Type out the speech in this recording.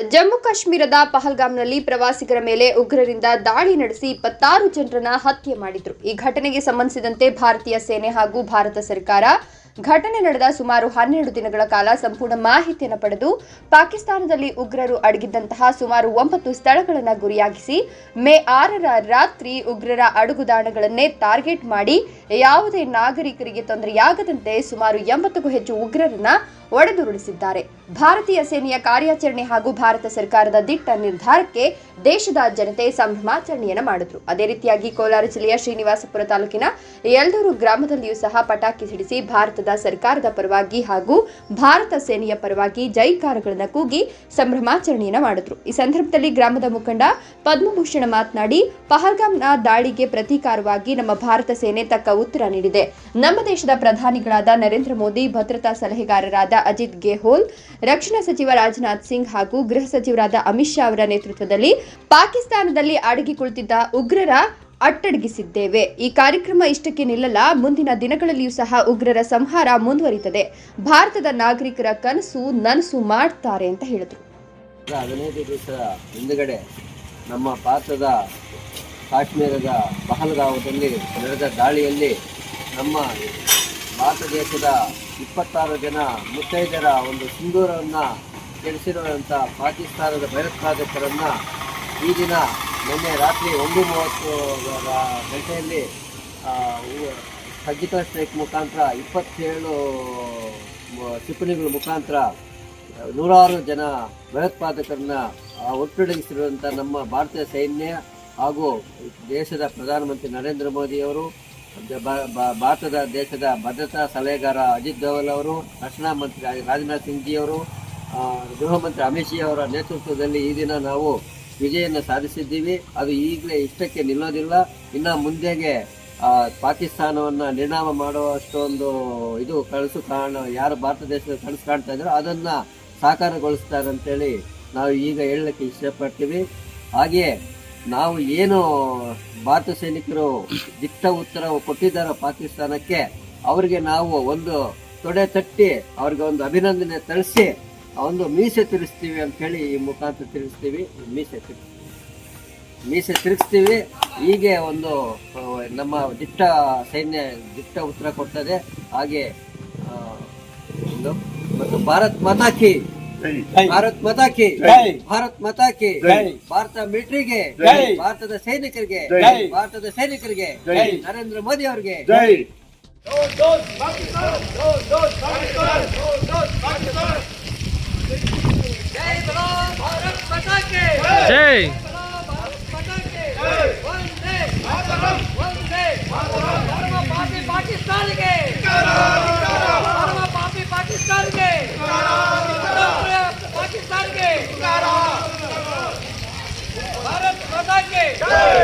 ಜಮ್ಮು ಕಾಶ್ಮೀರದ ಪಹಲ್ಗಾಮ್ನಲ್ಲಿ ಪ್ರವಾಸಿಗರ ಮೇಲೆ ಉಗ್ರರಿಂದ ದಾಳಿ ನಡೆಸಿ ಇಪ್ಪತ್ತಾರು ಜನರನ್ನ ಹತ್ಯೆ ಮಾಡಿದ್ರು. ಈ ಘಟನೆಗೆ ಸಂಬಂಧಿಸಿದಂತೆ ಭಾರತೀಯ ಸೇನೆ ಹಾಗೂ ಭಾರತ ಸರ್ಕಾರ ಘಟನೆ ನಡೆದ ಸುಮಾರು ಹನ್ನೆರಡು ದಿನಗಳ ಕಾಲ ಸಂಪೂರ್ಣ ಮಾಹಿತಿಯನ್ನು ಪಡೆದು ಪಾಕಿಸ್ತಾನದಲ್ಲಿ ಉಗ್ರರು ಅಡಗಿದ್ದಂತಹ ಸುಮಾರು ಒಂಬತ್ತು ಸ್ಥಳಗಳನ್ನು ಗುರಿಯಾಗಿಸಿ ಮೇ ಆರರ ರಾತ್ರಿ ಉಗ್ರರ ಅಡುಗುದಾಣಗಳನ್ನೇ ಟಾರ್ಗೆಟ್ ಮಾಡಿ ಯಾವುದೇ ನಾಗರಿಕರಿಗೆ ತೊಂದರೆಯಾಗದಂತೆ ಸುಮಾರು ಎಂಬತ್ತಕ್ಕೂ ಹೆಚ್ಚು ಉಗ್ರರನ್ನ ಒಡೆದುರುಳಿಸಿದ್ದಾರೆ. ಭಾರತೀಯ ಸೇನೆಯ ಕಾರ್ಯಾಚರಣೆ ಹಾಗೂ ಭಾರತ ಸರ್ಕಾರದ ದಿಟ್ಟ ನಿರ್ಧಾರಕ್ಕೆ ದೇಶದ ಜನತೆ ಸಂಭ್ರಮಾಚರಣೆಯನ್ನು ಮಾಡಿದ್ರು. ಅದೇ ರೀತಿಯಾಗಿ ಕೋಲಾರ ಜಿಲ್ಲೆಯ ಶ್ರೀನಿವಾಸಪುರ ತಾಲೂಕಿನ ಯಲ್ದೂರು ಗ್ರಾಮದಲ್ಲಿಯೂ ಸಹ ಪಟಾಕಿ ಸಿಡಿಸಿ ಭಾರತದ ಸರ್ಕಾರದ ಪರವಾಗಿ ಹಾಗೂ ಭಾರತ ಸೇನೆಯ ಪರವಾಗಿ ಜೈಕಾರಗಳನ್ನು ಕೂಗಿ ಸಂಭ್ರಮಾಚರಣೆಯನ್ನು ಮಾಡಿದ್ರು. ಈ ಸಂದರ್ಭದಲ್ಲಿ ಗ್ರಾಮದ ಮುಖಂಡ ಪದ್ಮಭೂಷಣ ಮಾತನಾಡಿ, ಪಹಲ್ಗಾಮ್ನ ದಾಳಿಗೆ ಪ್ರತೀಕಾರವಾಗಿ ನಮ್ಮ ಭಾರತ ಸೇನೆ ತಕ್ಕ ಉತ್ತರ ನೀಡಿದೆ. ನಮ್ಮ ದೇಶದ ಪ್ರಧಾನಿಗಳಾದ ನರೇಂದ್ರ ಮೋದಿ ಭದ್ರತಾ ಸಲಹೆಗಾರರಾದ ಅಜಿತ್ ಗೆಹೋಲ್ ರಕ್ಷಣಾ ಸಚಿವ ರಾಜನಾಥ್ ಸಿಂಗ್ ಹಾಗೂ ಗೃಹ ಸಚಿವರಾದ ಅಮಿತ್ ಶಾ ಅವರ ನೇತೃತ್ವದಲ್ಲಿ ಪಾಕಿಸ್ತಾನದಲ್ಲಿ ಅಡಗಿ ಕುಳಿತಿದ್ದ ಉಗ್ರರ ಅಟ್ಟಡಗಿಸಿದ್ದೇವೆ. ಈ ಕಾರ್ಯಕ್ರಮ ಇಷ್ಟಕ್ಕೆ ನಿಲ್ಲಲ್ಲ, ಮುಂದಿನ ದಿನಗಳಲ್ಲಿಯೂ ಸಹ ಉಗ್ರರ ಸಂಹಾರ ಮುಂದುವರಿತದೆ. ಭಾರತದ ನಾಗರಿಕರ ಕನಸು ನನಸು ಮಾಡ್ತಾರೆ ಅಂತ ಹೇಳಿದರು. ಹದಿನೈದು ದಿವಸ ಹಿಂದುಗಡೆ ನಮ್ಮ ಭಾರತದ ಕಾಶ್ಮೀರದ ಪಹಲ್ಗಾವದಲ್ಲಿ ನಡೆದ ದಾಳಿಯಲ್ಲಿ ನಮ್ಮ ಭಾರತ ದೇಶದ ಇಪ್ಪತ್ತಾರು ಜನ ಮುತ್ತೈದರ ಒಂದು ಸಿಂಧೂರವನ್ನು ಕೆಡಿಸಿರುವಂಥ ಪಾಕಿಸ್ತಾನದ ಭಯೋತ್ಪಾದಕರನ್ನು ಈ ದಿನ ನಿನ್ನೆ ರಾತ್ರಿ ಒಂದು ಮೂವತ್ತು ಗಂಟೆಯಲ್ಲಿ ಸರ್ಜಿಕಲ್ ಸ್ಟ್ರೈಕ್ ಮುಖಾಂತರ ಇಪ್ಪತ್ತೇಳು ಕ್ಷಿಪಣಿಗಳ ಮುಖಾಂತರ ನೂರಾರು ಜನ ಭಯೋತ್ಪಾದಕರನ್ನ ಒಟ್ಟೊಡಗಿಸಿರುವಂಥ ನಮ್ಮ ಭಾರತೀಯ ಸೈನ್ಯ ಹಾಗೂ ದೇಶದ ಪ್ರಧಾನಮಂತ್ರಿ ನರೇಂದ್ರ ಮೋದಿಯವರು ಭಾರತದ ದೇಶದ ಭದ್ರತಾ ಸಲಹೆಗಾರ ಅಜಿತ್ ದೋವಲ್ ಅವರು, ರಕ್ಷಣಾ ಮಂತ್ರಿ ರಾಜನಾಥ್ ಸಿಂಗ್ ಜಿ ಅವರು ಗೃಹ ಮಂತ್ರಿ ಅಮಿತ್ ಶಾ ಅವರ ನೇತೃತ್ವದಲ್ಲಿ ಈ ದಿನ ನಾವು ವಿಜಯವನ್ನು ಸಾಧಿಸಿದ್ದೀವಿ. ಅದು ಈಗಲೇ ಇಷ್ಟಕ್ಕೆ ನಿಲ್ಲೋದಿಲ್ಲ. ಇನ್ನು ಮುಂದೆಗೆ ಪಾಕಿಸ್ತಾನವನ್ನು ನಿರ್ಣಾಮ ಮಾಡುವಷ್ಟೊಂದು ಇದು ಕನಸು ಕಾಣ, ಯಾರು ಭಾರತ ದೇಶದ ಕನಸು ಕಾಣ್ತಾ ಇದ್ದಾರೋ ಅದನ್ನು ಸಾಕಾರಗೊಳಿಸ್ತಾರೆ ಅಂತೇಳಿ ನಾವು ಈಗ ಹೇಳಲಿಕ್ಕೆ ಇಷ್ಟಪಡ್ತೀವಿ. ಹಾಗೆಯೇ ನಾವು ಏನು ಭಾರತ ಸೈನಿಕರು ದಿಟ್ಟ ಉತ್ತರ ಕೊಟ್ಟಿದ್ದಾರೆ ಪಾಕಿಸ್ತಾನಕ್ಕೆ, ಅವರಿಗೆ ನಾವು ಒಂದು ತೊಡೆ ತಟ್ಟಿ, ಅವ್ರಿಗೆ ಒಂದು ಅಭಿನಂದನೆ ತಳಿಸಿ ಒಂದು ಮೀಸೆ ತಿರುಸ್ತೀವಿ ಅಂತೇಳಿ ಈ ಮುಖಾಂತರ ತಿರುಗಿಸ್ತೀವಿ, ಮೀಸೆ ತಿರುಗಿಸ್ತೀವಿ. ಮೀಸೆ ತಿರುಗಿಸ್ತೀವಿ. ಹೀಗೆ ಒಂದು ನಮ್ಮ ದಿಟ್ಟ ಸೈನ್ಯ ದಿಟ್ಟ ಉತ್ತರ ಕೊಡ್ತದೆ. ಹಾಗೆ ಒಂದು, ಮತ್ತು ಭಾರತ್ ಮಾತಾ ಕಿ ಭಾರತ್ ಮಾತಾ ಕಿ. ಭಾರತ್ ಮಾತಾ ಕಿ. ಭಾರತ ಮಿಲಿಟರಿಗೆ ಭಾರತದ ಸೈನಿಕರಿಗೆ. ಭಾರತದ ಸೈನಿಕರಿಗೆ. ನರೇಂದ್ರ ಮೋದಿ ಅವರಿಗೆ. ಜೈ. Charlie!